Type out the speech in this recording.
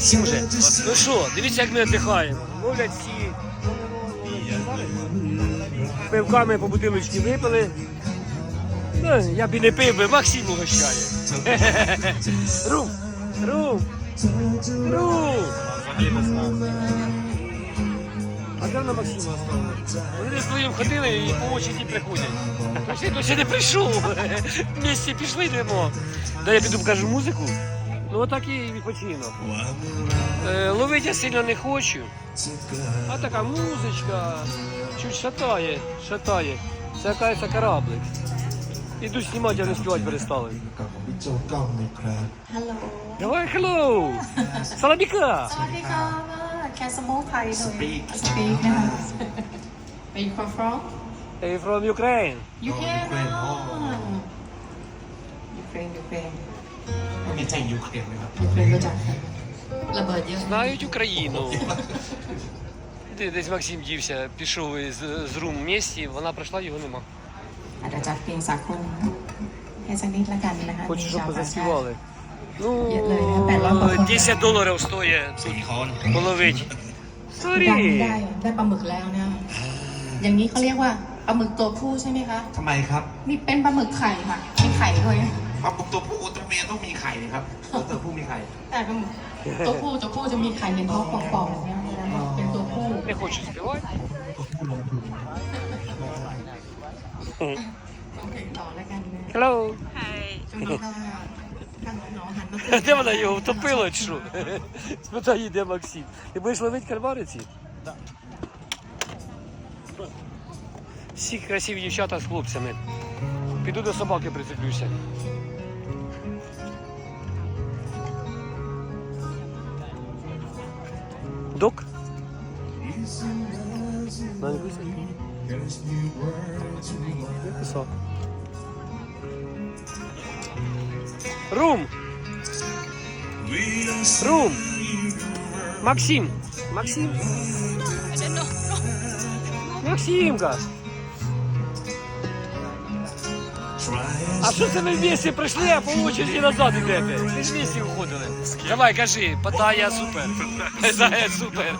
Сім вже. Ну що, дивіться, як ми віддихаємо. Мовлять всі. Пивками по бутилочці випили. Ну, я б і не пив би, Максим угощає. Рум! Рум! Рум! А де вона Максима? Вони з твоїм ходили і по очі приходять. А досі не прийшов. Вместе пішли йдемо. Да я піду покажу музику. Ну отак і відпочинок. Е, ловити я сильно не хочу. А така музичка. Чуть шатає, шатає. Це якась кораблик. Іду знімати, а не співати перестали. บิ๊กโจ๊กกล้องนะครับ ฮัลโหล Давай, hello! Саламіка! สวัสดีค่ะแคสโมไทยโดยสปีกนะคะ Where you come from Hey, from Ukraine. UK ยูเครนยูเครน ก็มีใจยูเครนไหมครับ ยูเครนรู้จักค่ะระเบิดเยอะ Знають Україну. Де- Десь Максим дівся, пішов із з рум в місті, вона прийшла, його нема. อาจจะจัดเพลงสากลให้สักนิดละกันนะคะ Хочу, มี щоб ชาวต่างชาติ позаспівали. Ну, Є, ну, я певна, бо- 10 доларів стоїть тут половить. ได้ได้ Сорі. ได้ปลาหมึกแล้วเนี่ยอย่างนี้เขาเรียกว่าปลาหมึกตัวผู้ใช่ไหมคะ ทำไมครับ นี่เป็นปลาหมึกไข่ค่ะมีไข่ด้วย ปลาปุกตัวผู้ตัวเมียต้องมีไข่ครับตัวตัวผู้มีไข่ แต่ปลาหมึกตัวผู้ตัวผู้จะมีไข่เป็นท้องป่องๆเนี่ยเป็นตัวผู้ Не хочу співати. ตัวผู้ลงทุน ฟังเพลงต่อแล้วกันนะ Hello. ช่วงนี้ก็ข้างน้องหันมา Де вона його втопила чи що? Спитай, її, де Максим. Ти будеш ловити кальмариці? Так. Всі красиві дівчата з хлопцями. Піду до собаки прицеплюся. Док? Не кусає? Не кусав. Рум! Рум! Максим! Максим! Максимка! А що це ви вместе прийшли, а по очереді назад йдете? Ви вместе уходили. Давай, кажи, Паттайя супер. Зая супер.